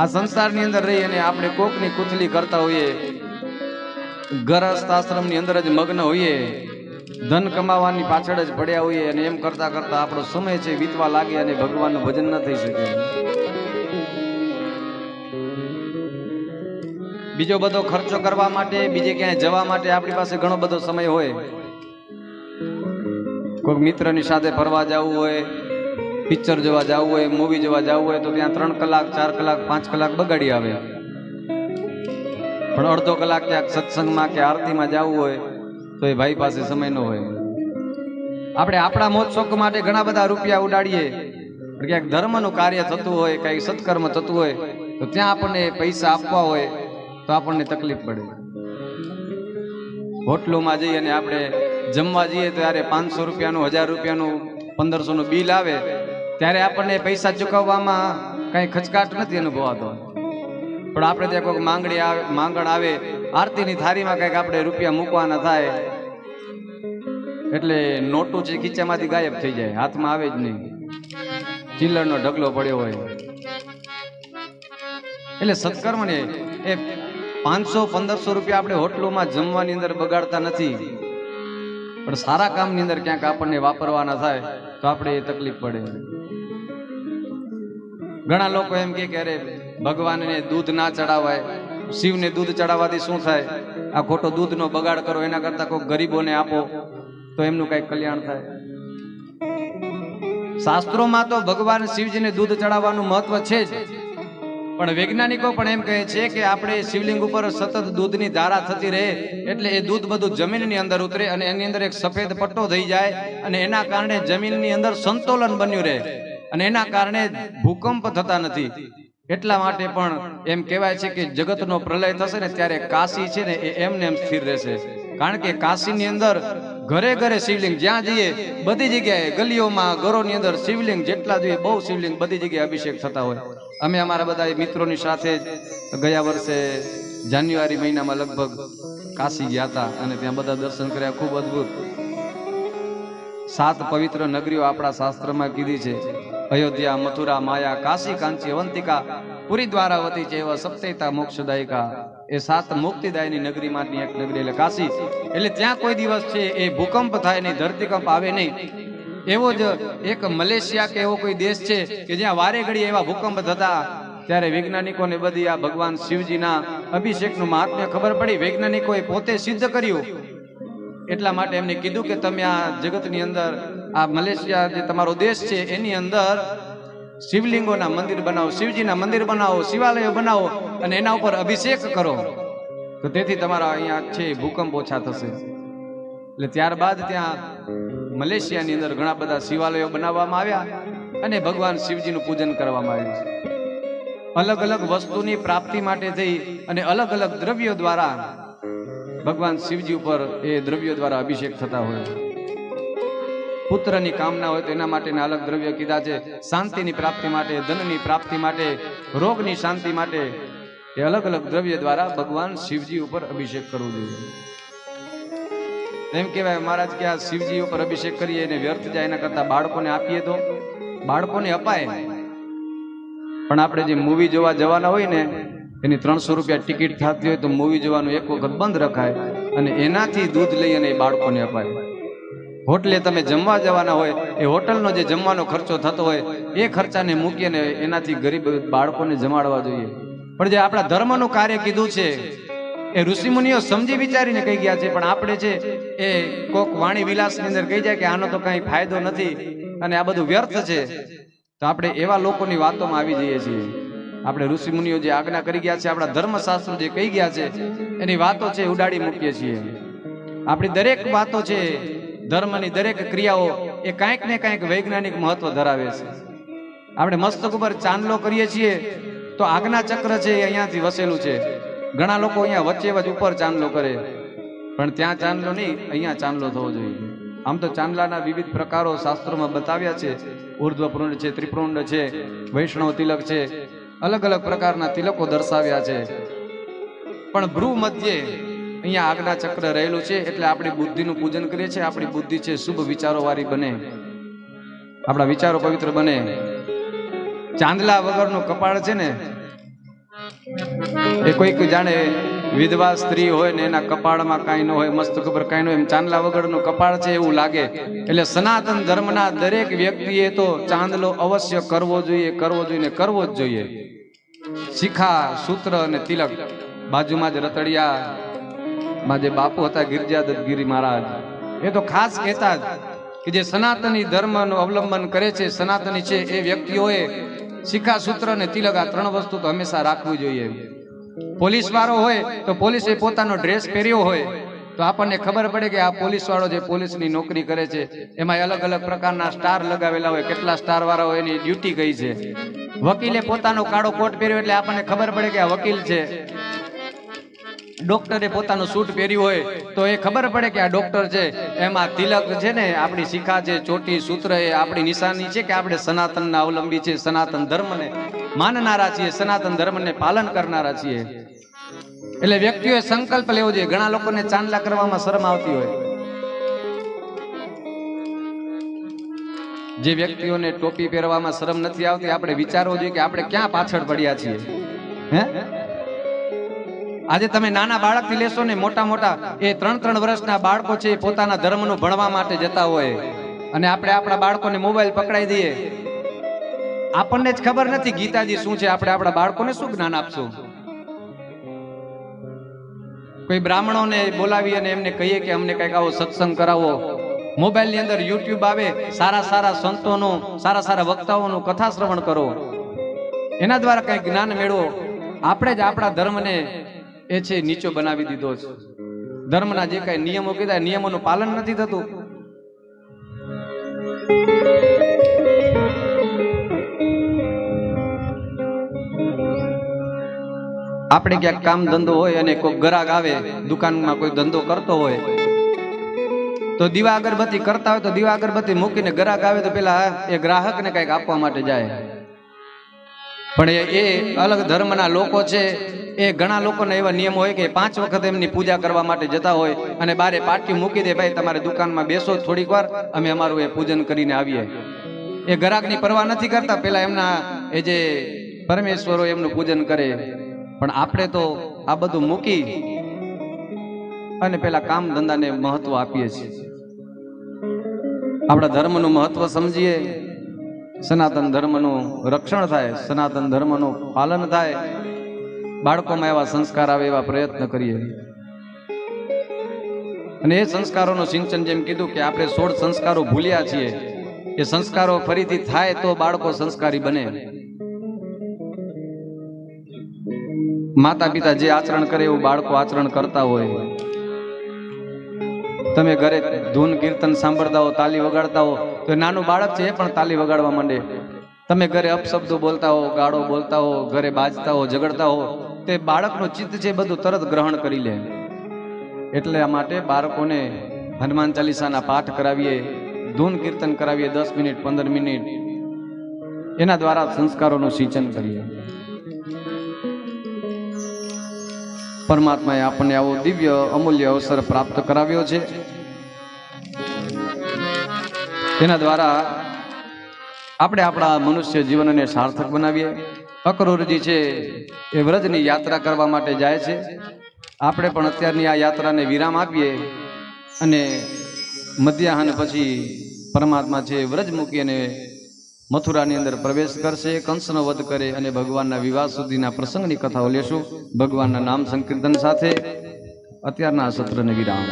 આ સંસારની અંદર રહી અને આપણે કોકની કુથલી કરતા હોઈએ. ગરસ્થ આશ્રમની અંદર જ મગ્ન હોઈએ. ધન કમાવાની પાછળ જ પડ્યા હોઈએ અને એમ કરતા કરતા આપણો સમય છે વીતવા લાગે અને ભગવાનનું ભજન ન થઈ શકે. બીજો બધો ખર્ચો કરવા માટે, બીજે ક્યાંય જવા માટે આપણી પાસે ઘણો બધો સમય હોય. કોઈક મિત્રની સાથે ફરવા જવું હોય પિક્ચર જોવા જવું હોય મૂવી જોવા જવું હોય, તો ત્યાં ત્રણ કલાક, ચાર કલાક, પાંચ કલાક બગાડી આવે. પણ અડધો કલાક ક્યાંક સત્સંગમાં કે આરતીમાં જવું હોય, તો એ ભાઈ પાસે સમય ન હોય. આપણે આપણા મોજ શોખ માટે ઘણા બધા રૂપિયા ઉડાડીએ. ક્યાંક ધર્મનું કાર્ય થતું હોય કંઈક સત્કર્મ થતું હોય, તો ત્યાં આપણને પૈસા આપવા હોય, તો આપણને તકલીફ પડે. હોટલોમાં જઈ અને આપણે જમવા જઈએ, ત્યારે પાંચસો રૂપિયાનું, હજાર રૂપિયાનું, પંદરસોનું બિલ આવે ત્યારે આપણને પૈસા ચૂકવવામાં કઈ ખચકાટ નથી અનુભવાતો. પણ આપણે ત્યાં કોઈક માંગણી આવે, માંગણ આવે, આરતીની થાળીમાં કંઈક આપણે રૂપિયા મૂકવાના થાય, એટલે નોટું છે ખીચામાંથી ગાયબ થઈ જાય, હાથમાં આવે જ નહીં. ચિલ્લરનો ઢગલો પડ્યો હોય. એટલે સત્કર્મ ને એ પાંચસો, પંદરસો રૂપિયા આપણે હોટલોમાં જમવાની અંદર બગાડતા નથી. પણ સારા કામની અંદર ક્યાંક આપણને વાપરવાના થાય, તો આપણે એ તકલીફ પડે. ઘણા લોકો એમ કે અરે ભગવાનને દૂધ ના ચડાવાય, શિવને દૂધ ચડાવવાથી શું થાય? આ ખોટો દૂધનો બગાડ કરો, એના કરતા કોઈ ગરીબોને આપો, તો એમનું કઈ કલ્યાણ થાય. શાસ્ત્રોમાં તો ભગવાન શિવજીને દૂધ ચડાવવાનું મહત્વ છે જ. પણ વૈજ્ઞાનિકો પણ એમ કહે છે કે આપણે શિવલિંગ ઉપર સતત દૂધની ધારા થતી રહે, એટલે એ દૂધ બધું જમીનની અંદર ઉતરે અને એની અંદર એક સફેદ પટ્ટો થઈ જાય અને એના કારણે જમીનની અંદર સંતુલન બન્યું રહે. અને એના કારણે ભૂકંપ થતા નથી. એટલા માટે પણ એમ કહેવાય છે કે જગતનો પ્રલય થશે ને ત્યારે કાશી છે ને એ એમને એમ સ્થિર રહેશે. કારણ કે કાશીની અંદર ઘરે ઘરે શિવલિંગ, જ્યાં જઈએ બધી જગ્યાએ ગલીઓમાં, ઘરોની અંદર શિવલિંગ જેટલા જોઈએ બહુ શિવલિંગ, બધી જગ્યાએ અભિષેક થતા હોય. અમે અમારા બધા મિત્રોની સાથે ગયા વર્ષે જાન્યુઆરી મહિનામાં લગભગ કાશી ગયા હતા અને ત્યાં બધા દર્શન કર્યા. ખૂબ અદ્ભુત. સાત પવિત્ર નગરીઓ આપણા શાસ્ત્રમાં કીધી છે. અયોધ્યા, મથુરા, માયા, કાશી, કાંચી, અવંતિકા, પુરી, દ્વારાવતી છે એવા મોક્ષદાયિકા. એ સાત મુક્તિદાયની નગરીમાંની એક નગરી એટલે કાશી. એટલે ત્યાં કોઈ દિવસ છે એ ભૂકંપ થાય નહીં, ધરતીકંપ આવે નહીં. એવો જ એક મલેશિયા કે એવો કોઈ દેશ છે કે જ્યાં વારે ઘડી એવા ભૂકંપ થતા. ત્યારે વૈજ્ઞાનિકોને બધી આ ભગવાન શિવજીના અભિષેકનું મહાત્મ્ય ખબર પડી. વૈજ્ઞાનિકોએ પોતે સિદ્ધ કર્યું. એટલા માટે એમને કીધું કે તમે આ જગતની અંદર આ મલેશિયા જે તમારો દેશ છે, એની અંદર શિવલિંગોના મંદિર બનાવો, શિવજીના મંદિર બનાવો, શિવાલયો બનાવો અને એના ઉપર અભિષેક કરો. તો તેથી તમારા અહીંયા છે, ભૂકંપ ઓછા થશે. એટલે ત્યારબાદ ત્યાં મલેશિયાની અંદર ઘણા બધા શિવાલયો બનાવવામાં આવ્યા અને ભગવાન શિવજીનું પૂજન કરવામાં આવ્યું છે. અલગ અલગ વસ્તુની પ્રાપ્તિ માટે થઈ અને અલગ અલગ દ્રવ્યો દ્વારા ભગવાન શિવજી ઉપર એ દ્રવ્યો દ્વારા અભિષેક થતા હોય પુત્રની કામના હોય તો એના માટેના અલગ દ્રવ્ય કીધા છે. શાંતિની પ્રાપ્તિ માટે, ધનની પ્રાપ્તિ માટે, રોગની શાંતિ માટે એ અલગ અલગ દ્રવ્ય દ્વારા ભગવાન શિવજી ઉપર અભિષેક કરવો જોઈએ. એમ કહેવાય, મહારાજ, કે આ શિવજી ઉપર અભિષેક કરીએ એને વ્યર્થ જાય એના કરતા બાળકોને આપીએ તો? બાળકોને અપાય? પણ આપણે જે મૂવી જોવા જવાના હોય ને, એની ત્રણસો રૂપિયા ટિકિટ થતી હોય તો મૂવી જોવાનું એક વખત બંધ રખાય અને એનાથી દૂધ લઈ અને એ બાળકોને અપાય. હોટલે તમે જમવા જવાના હોય, એ હોટલનો જે જમવાનો ખર્ચો થતો હોય, એ ખર્ચાને મૂકીને એનાથી ગરીબ બાળકોને જમાડવા જોઈએ. પણ જે આપણા ધર્મનું કાર્ય કીધું છે, એ ઋષિમુનિઓ સમજી વિચારીને કહી ગયા છે, પણ આપણે છે, એ કોક વાણી વિલાસની અંદર કહી જાય કે આનો તો કાંઈ ફાયદો નથી, અને આ બધું વ્યર્થ છે, તો આપણે એવા લોકોની વાતોમાં આવી જઈએ છીએ. આપણે ઋષિમુનિઓ જે આજ્ઞા કરી ગયા છે, આપણા ધર્મશાસ્ત્રો જે કહી ગયા છે, એની વાતો છે ઉડાડી મૂકીએ છીએ. આપણી દરેક વાતો છે ધર્મની દરેક ક્રિયાઓ એ કાંઈક ને કાંઈક વૈજ્ઞાનિક મહત્વ ધરાવે છે. આપણે મસ્તક ઉપર ચાંદલો કરીએ છીએ તો આજ્ઞા ચક્ર છે એ અહીંયાથી વસેલું છે. ઘણા લોકો અહીંયા વચ્ચે વચ્ચે ઉપર ચાંદલો કરે. પણ ત્યાં ચાંદલો નહીં, અહીંયા ચાંદલો થવો જોઈએ. આમ તો ચાંદલાના વિવિધ પ્રકારો શાસ્ત્રોમાં બતાવ્યા છે. ઉર્ધ્વપૃંડ છે ત્રિપ્રુંડ છે, વૈષ્ણવ તિલક છે. અલગ અલગ પ્રકારના તિલકો દર્શાવ્યા છે. પણ ભ્રુ મધ્યે અહીંયા આગના ચક્ર રહેલું છે એટલે આપણી બુદ્ધિનું પૂજન કરીએ છીએ. આપણી બુદ્ધિ છે શુભ વિચારો વાળી બને. આપણા વિચારો પવિત્ર બને. ચાંદલા વગરનું કપાળ છે ને, એ કોઈક જાણે વિધવા સ્ત્રી હોય ને એના કપાળમાં કાંઈ ન હોય, મસ્ત ખબર કાંઈ ન હોય, એમ ચાંદલા વગરનું કપાળ છે એવું લાગે. એટલે સનાતન ધર્મના દરેક વ્યક્તિએ તો ચાંદલો અવશ્ય કરવો જોઈએ કરવો જોઈએ ને કરવો જ જોઈએ. શિખા, સૂત્ર અને તિલક બાજુમાં જ રતડિયા માં જે બાપુ હતા ગિરજાદત્ત ગિરી મહારાજ, એ તો ખાસ કહેતા કે જે સનાતની ધર્મનું અવલંબન કરે છે, સનાતની છે, એ વ્યક્તિઓએ શિખા સૂત્ર અને તિલક આ ત્રણ વસ્તુ તો હંમેશા રાખવું જોઈએ. પોલીસ વાળો હોય તો પોલીસે પોતાનો ડ્રેસ પહેર્યો હોય તો આપણને ખબર પડે કે આ પોલીસ વાળો જે પોલીસની નોકરી કરે છે એમાં અલગ અલગ પ્રકારના સ્ટાર લગાવેલા હોય, કેટલા સ્ટાર વાળા હોય એની ડ્યુટી કઈ છે. વકીલે પોતાનો કાળો કોટ પહેર્યો એટલે આપણને ખબર પડે કે આ વકીલ છે. ડોક્ટરે પોતાનું સૂટ પહેર્યું હોય તો એ ખબર પડે કે આ ડોક્ટર છે. એમાં તિલક છે ને, આપણી શિખા છે, ચોટી સૂત્ર એ આપણી નિશાની છે કે આપણે સનાતનના અવલંબી છે સનાતન ધર્મને માનનારા છીએ, સનાતન ધર્મને પાલન કરનારા છીએ. એટલે વ્યક્તિઓએ સંકલ્પ લેવો જોઈએ. ઘણા લોકોને ચાંદલા કરવામાં શરમ આવતી હોય. જે વ્યક્તિઓને ટોપી પહેરવામાં શરમ નથી આવતી, આપણે વિચારવું જોઈએ કે આપણે ક્યાં પાછળ પડ્યા છીએ. હે? આજે તમે નાના બાળકથી લેશો ને મોટા મોટા, એ ત્રણ ત્રણ વર્ષના બાળકો છે પોતાના ધર્મનું ભણવા માટે જતા હોય. અને આપણે આપણા બાળકોને મોબાઈલ પકડાઈ દઈએ. આપણને જ ખબર નથી ગીતાજી શું છે, આપણે આપણા બાળકોને શું જ્ઞાન આપશું? કોઈ બ્રાહ્મણોને બોલાવી અને એમને કહીએ કે અમને કંઈક આવો સત્સંગ કરાવો. મોબાઈલની અંદર યુટ્યુબ આવે, સારા સારા સંતોનું, સારા સારા વક્તાઓનું કથા શ્રવણ કરો. એના દ્વારા કંઈક જ્ઞાન મેળવો. આપણે જ આપણા ધર્મને એ છે, નીચો બનાવી દીધો છે. ધર્મના જે કઈ નિયમો કીધા નિયમોનું પાલન નથી થતું. આપણે ક્યાંક કામ ધંધો હોય અને કોઈ ગ્રાહક આવે, દુકાનમાં કોઈ ધંધો કરતો હોય, તો દીવા અગરબત્તી કરતા હોય, તો દીવા અગરબત્તી મૂકીને ગ્રાહક આવે તો પેલા એ ગ્રાહકને કંઈક આપવા માટે જાય. પણ એ અલગ ધર્મના લોકો છે એ ઘણા લોકોના એવા નિયમ હોય કે પાંચ વખત એમની પૂજા કરવા માટે જતા હોય અને બારે પાટી મૂકી દે, ભાઈ, તમારે દુકાનમાં બેસો થોડીક વાર, અમે અમારું એ પૂજન કરીને આવીએ. એ ગ્રાહકની પરવા નથી કરતા, પેલા એમના એ જે પરમેશ્વરો એમનું પૂજન કરે. પણ આપણે તો આ બધું મૂકી અને પેલા કામ ધંધાને મહત્વ આપીએ છીએ. આપણા ધર્મનું મહત્વ સમજીએ. સનાતન ધર્મનું રક્ષણ થાય, સનાતન ધર્મનું પાલન થાય. બાળકોમાં એવા સંસ્કાર આવે એવા પ્રયત્ન કરીએ. અને એ સંસ્કારોનું સિંચન જેમ કીધું કે આપણે સોળ સંસ્કારો ભૂલ્યા છીએ, એ સંસ્કારો ફરીથી થાય તો બાળકો સંસ્કારી બને. માતા પિતા જે આચરણ કરે એવું બાળકો આચરણ કરતા હોય. તમે ઘરે ધૂન કીર્તન સાંભળતા હો, તાલી વગાડતા હો, તો નાનું બાળક છે એ પણ તાલી વગાડવા માંડે. તમે ઘરે અપશબ્દો બોલતા હો, ગાળો બોલતા હો, ઘરે બાજતા હો, ઝઘડતા હો તે બાળકનું ચિત્ત છે બધું તરત ગ્રહણ કરી લે. એટલે આ માટે બાળકોને હનુમાન ચાલીસાના પાઠ કરાવીએ, ધૂન કીર્તન કરાવીએ, દસ મિનિટ, પંદર મિનિટ. એના દ્વારા સંસ્કારોનું સિંચન કરીએ. પરમાત્માએ આપણને આવો દિવ્ય, અમૂલ્ય અવસર પ્રાપ્ત કરાવ્યો છે. તેના દ્વારા આપણે આપણા મનુષ્ય જીવનને સાર્થક બનાવીએ. અકરોરજી છે, એ વ્રજની યાત્રા કરવા માટે જાય છે. આપણે પણ અત્યારની આ યાત્રાને વિરામ આપીએ અને મધ્યાહન પછી પરમાત્મા છે વ્રજ મૂકી અને મથુરાની અંદર પ્રવેશ કરશે, કંસનો વધ કરે અને ભગવાનના વિવાહ સુધીના પ્રસંગની કથાઓ લેશું. ભગવાનના નામ સંકીર્તન સાથે અત્યારના સત્રને વિરામ.